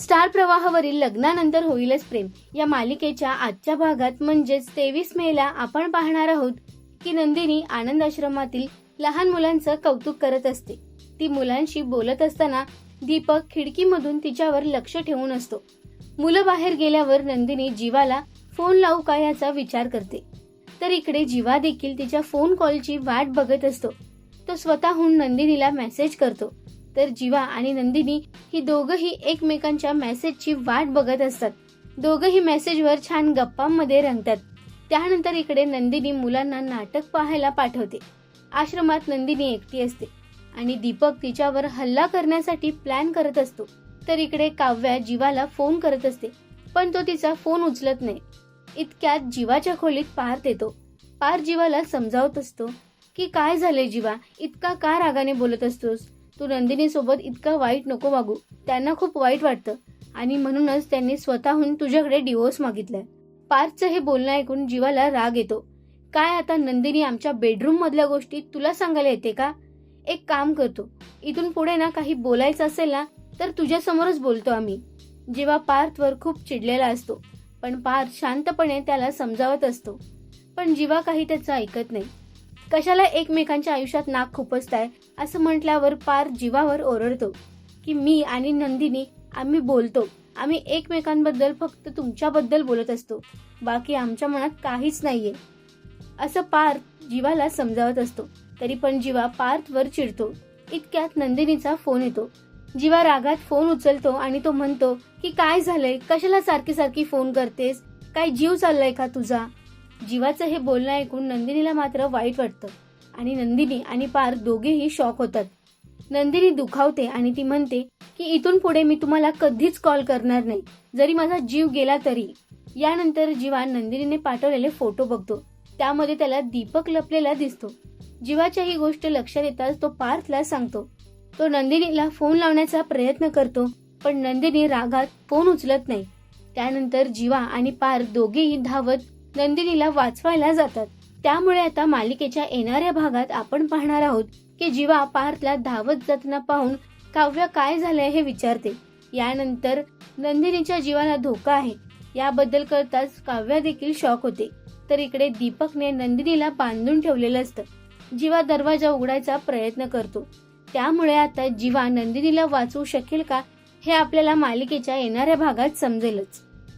Star प्रवाहावरील लग्नानंतर होईलच प्रेम. या मालिकेच्या आजच्या भागात म्हणजेच तेवीस मेला आपण पाहणार आहोत की नंदिनी आनंद आश्रमातील लहान मुलांचं कौतुक करत असते. ती मुलांशी बोलत असताना दीपक खिडकीमधून तिच्यावर लक्ष ठेवून असतो. मुलं बाहेर गेल्यावर नंदिनी जीवाला फोन लावू का याचा विचार करते. तर इकडे जीवा देखील तिच्या फोन कॉलची वाट बघत असतो. तो स्वतःहून नंदिनीला मेसेज करतो. तर जीवा आणि नंदिनी ही दोघंही एकमेकांच्या मेसेजची वाट बघत असतात. दोघंही मेसेजवर छान गप्पांमध्ये रंगतात. त्यानंतर इकडे नंदिनी मुलांना नाटक पाहायला पाठवते. आश्रमात नंदिनी एकटी असते आणि दीपक तिच्यावर हल्ला करण्यासाठी प्लॅन करत असतो. तर इकडे काव्या जीवाला फोन करत असते पण तो तिचा फोन उचलत नाही. इतक्यात जीवाच्या खोलीत पार येतो पार जीवाला समजावत असतो की काय झाले जीवा? इतका का रागाने बोलत असतोस? तू नंदिनीसोबत इतकं इतका वाईट नको वागू. त्यांना खूप वाईट वाटतं. आणि म्हणूनच त्यांनी स्वतःहून तुझ्याकडे डिवोर्स मागितलाय. पार्थचं हे बोलणं ऐकून जीवाला राग येतो. काय आता नंदिनी आमच्या बेडरूम मधल्या गोष्टी तुला सांगायला येते का? एक काम करतो. इथून पुढे ना काही बोलायचं असेल ना तर तुझ्या समोरच बोलतो आम्ही. जेव्हा पार्थवर खूप चिडलेला असतो पण पार्थ शांतपणे त्याला समजावत असतो. पण जीवा काही त्याचं ऐकत नाही. कशाला एकमेकांच्या आयुष्यात नाक खुपसताय? असं म्हटल्यावर पार जीवावर ओरडतो की मी आणि नंदिनी आम्ही बोलतो. आम्ही एकमेकांबद्दल फक्त तुमच्याबद्दल बोलत असतो. बाकी आमच्या मनात काहीच नाहीये. असं पार्थ जीवाला समजावत असतो. तरी पण जीवा पार्थवर चिडतो. इतक्यात नंदिनीचा फोन येतो. जीवा रागात फोन उचलतो आणि तो म्हणतो की काय झालंय? कशाला सारखी सारखी फोन करतेस? काय जीव चाललाय का तुझा? जीवाचं हे बोलणं ऐकून नंदिनीला मात्र वाईट वाटतं. आणि नंदिनी आणि पार दोघेही शॉक होतात. नंदिनी दुखावते आणि ती म्हणते की इथून पुढे मी तुम्हाला कधीच कॉल करणार नाही. जरी माझा जीव गेला तरी. यानंतर जीवा नंदिनीने पाठवलेले फोटो बघतो. त्यामध्ये त्याला दीपक लपलेला दिसतो. जीवाच्या ही गोष्ट लक्षात येताच तो पार्थला सांगतो. तो नंदिनीला फोन लावण्याचा प्रयत्न करतो पण नंदिनी रागात फोन उचलत नाही. त्यानंतर जीवा आणि पार्थ दोघेही धावत नंदिनीला वाचवायला जातात. त्यामुळे आता मालिकेच्या येणाऱ्या भागात आपण पाहणार आहोत की जीवा पार्थला धावत जाताना पाहून काव्य काय झालंय हे विचारते. यानंतर नंदिनीच्या जीवाला धोका आहे. याबद्दल कळताच काव्या देखील शॉक होते. तर इकडे दीपकने नंदिनीला बांधून ठेवलेलं असतं. जीवा दरवाजा उघडायचा प्रयत्न करतो. त्यामुळे आता जीवा नंदिनीला वाचवू शकेल का हे आपल्याला मालिकेच्या येणाऱ्या भागात समजेलच.